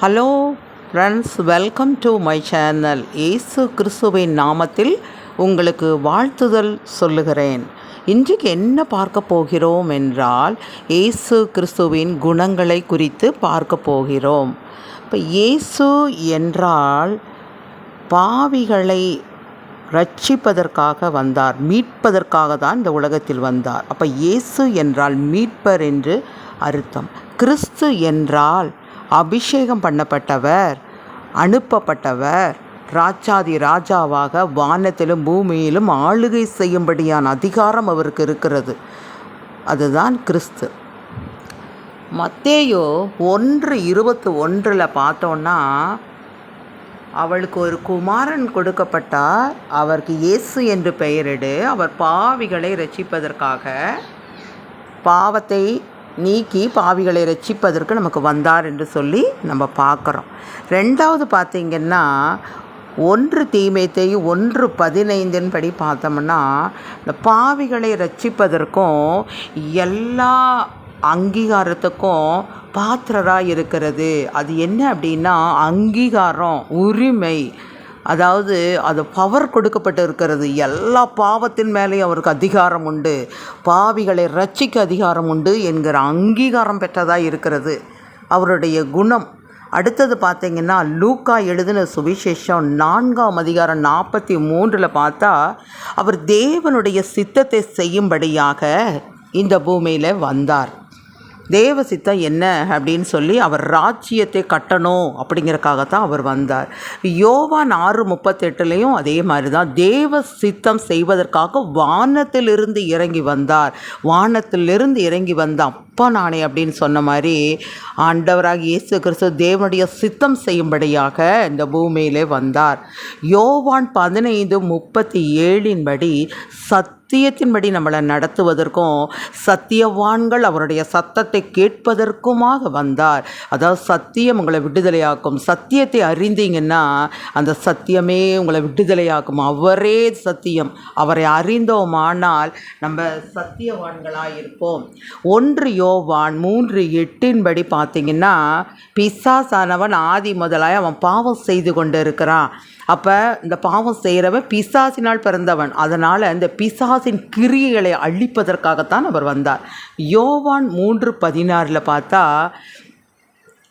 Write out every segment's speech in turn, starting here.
Hello friends welcome to my channel Yesu கிறிஸ்துவின் நாமத்தில் உங்களுக்கு வாழ்த்துதல் சொல்லுகிறேன். இன்றைக்கு என்ன பார்க்க போகிறோம் என்றால் இயேசு கிறிஸ்துவின் குணங்களை குறித்து பார்க்க போகிறோம். இப்போ இயேசு என்றால் பாவிகளை ரட்சிப்பதற்காக வந்தார். மீட்பதற்காக தான் இந்த உலகத்தில் வந்தார். அப்போ இயேசு என்றால் மீட்பர் என்று அர்த்தம். கிறிஸ்து என்றால் அபிஷேகம் பண்ணப்பட்டவர் அனுப்பப்பட்டவர் ராஜாதி ராஜாவாக வானத்திலும் பூமியிலும் ஆளுகை செய்யும்படியான அதிகாரம் அவருக்கு இருக்கிறது. அதுதான் கிறிஸ்து. மத்தேயோ ஒன்று இருபத்தி ஒன்றில் பார்த்தோன்னா அவளுக்கு ஒரு குமாரன் கொடுக்கப்பட்டார். அவருக்கு இயேசு என்று பெயரிடு. அவர் பாவிகளை ரட்சிப்பதற்காக பாவத்தை நீக்கி பாவிகளை ரட்சிப்பதற்கு நமக்கு வந்தார் என்று சொல்லி நம்ம பார்க்குறோம். ரெண்டாவது பார்த்திங்கன்னா ஒன்று தீமைத்தை ஒன்று பதினைந்தின் படி பார்த்தோம்னா இந்த பாவிகளை ரட்சிப்பதற்கும் எல்லா அங்கீகாரத்துக்கும் பாத்திரராக இருக்கிறது. அது என்ன அப்படின்னா அங்கீகாரம் உரிமை. அதாவது அது பவர் கொடுக்கப்பட்டு இருக்கிறது எல்லா பாவத்தின் மேலேயும் அவருக்கு அதிகாரம் உண்டு. பாவிகளை ரட்சிக்க அதிகாரம் உண்டு என்கிற அங்கீகாரம் பெற்றதாக இருக்கிறது. அவருடைய குணம். அடுத்தது பார்த்திங்கன்னா லூக்கா எழுதின சுவிசேஷம் நான்காம் அதிகாரம் நாற்பத்தி மூன்றில் பார்த்தா அவர் தேவனுடைய சித்தத்தை செய்யும்படியாக இந்த பூமியில் வந்தார். தேவ சித்தம் என்ன அப்படின்னு சொல்லி அவர் ராஜ்யத்தை கட்டணும் அப்படிங்கிறக்காகத்தான் அவர் வந்தார். யோவான் ஆறு முப்பத்தெட்டுலேயும் அதே மாதிரி தான் தேவ சித்தம் செய்வதற்காக வானத்திலிருந்து இறங்கி வந்தார். வானத்திலிருந்து இறங்கி வந்த அப்பா நானே அப்படின்னு சொன்ன மாதிரி ஆண்டவராக இயேசு கிறிஸ்து தேவனுடைய சித்தம் செய்யும்படியாக இந்த பூமியிலே வந்தார். யோவான் பதினைந்து முப்பத்தி ஏழின்படி சத் சத்தியத்தின்படி நம்மளை நடத்துவதற்கும் சத்தியவான்கள் அவருடைய சத்தத்தை கேட்பதற்குமாக வந்தார். அதாவது சத்தியம் உங்களை விடுதலையாக்கும். சத்தியத்தை அறிந்தீங்கன்னா அந்த சத்தியமே உங்களை விடுதலையாக்கும். அவரே சத்தியம். அவரை அறிந்தோமானால் நம்ம சத்தியவான்களாக இருப்போம் ஒன்று யோவான் மூன்று எட்டின்படி பார்த்தீங்கன்னா பிசாசானவன் ஆதி முதலாய் அவன் பாவம் செய்து கொண்டு இருக்கிறான் அப்போ இந்த பாவம் செய்கிறவன் பிசாசினால் பிறந்தவன். அதனால் இந்த பிசா பிசாசின் கிரியைகளை அழிப்பதற்காகத்தான் அவர் வந்தார். யோவான் மூன்று பதினாறில் பார்த்தா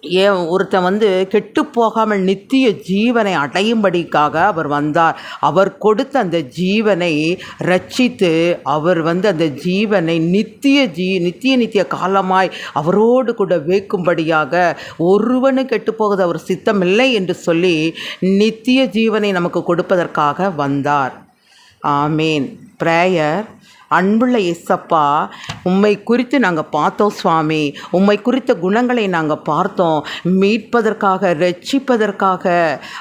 ஏ ஒருத்தன் வந்து கெட்டு போகாமல் நித்திய ஜீவனை அடையும்படிக்காக அவர் வந்தார். அவர் கொடுத்த அந்த ஜீவனை ரட்சித்து அவர் வந்து அந்த ஜீவனை நித்திய ஜீ நித்திய நித்திய காலமாய் அவரோடு கூட வைக்கும்படியாக ஒருவனு கெட்டு போகுது அவர் சித்தமில்லை என்று சொல்லி நித்திய ஜீவனை நமக்கு கொடுப்பதற்காக வந்தார். ஆமீன். ப்ரேயர் அன்புள்ள எஸ்ஸப்பா உம்மை குறித்து நாங்கள் பார்த்தோம் சுவாமி. உம்மை குறித்த குணங்களை நாங்கள் பார்த்தோம். மீட்பதற்காக ரட்சிப்பதற்காக.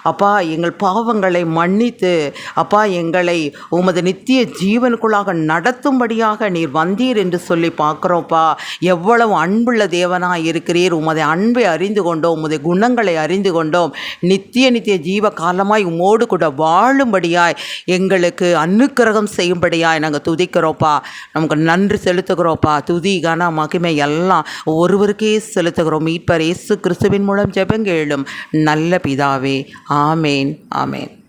அப்பா எங்கள் பாவங்களை மன்னித்து அப்பா எங்களை உமது நித்திய ஜீவனுக்குள்ளாக நடத்தும்படியாக நீர் வந்தீர் என்று சொல்லி பார்க்குறோம்ப்பா. எவ்வளவு அன்புள்ள தேவனாக இருக்கிறீர். உமது அன்பை அறிந்து கொண்டோம் உமது குணங்களை அறிந்து கொண்டோம். நித்திய நித்திய ஜீவ காலமாய் உமோடு கூட வாழும்படியாய் எங்களுக்கு அனுக்கிரகம் செய்யும்படியாய் நாங்கள் துதிக்கிறோம்ப்பா. நமக்கு நன்றி செலுத்துகிறோப்பா துதி கன மகிமை எல்லாம் ஒருவருக்கே செலுத்துகிறோம். மீட்பர் இயேசு கிறிஸ்துவின் மூலம் ஜெபங்கேளும் நல்ல பிதாவே. ஆமேன் ஆமேன்.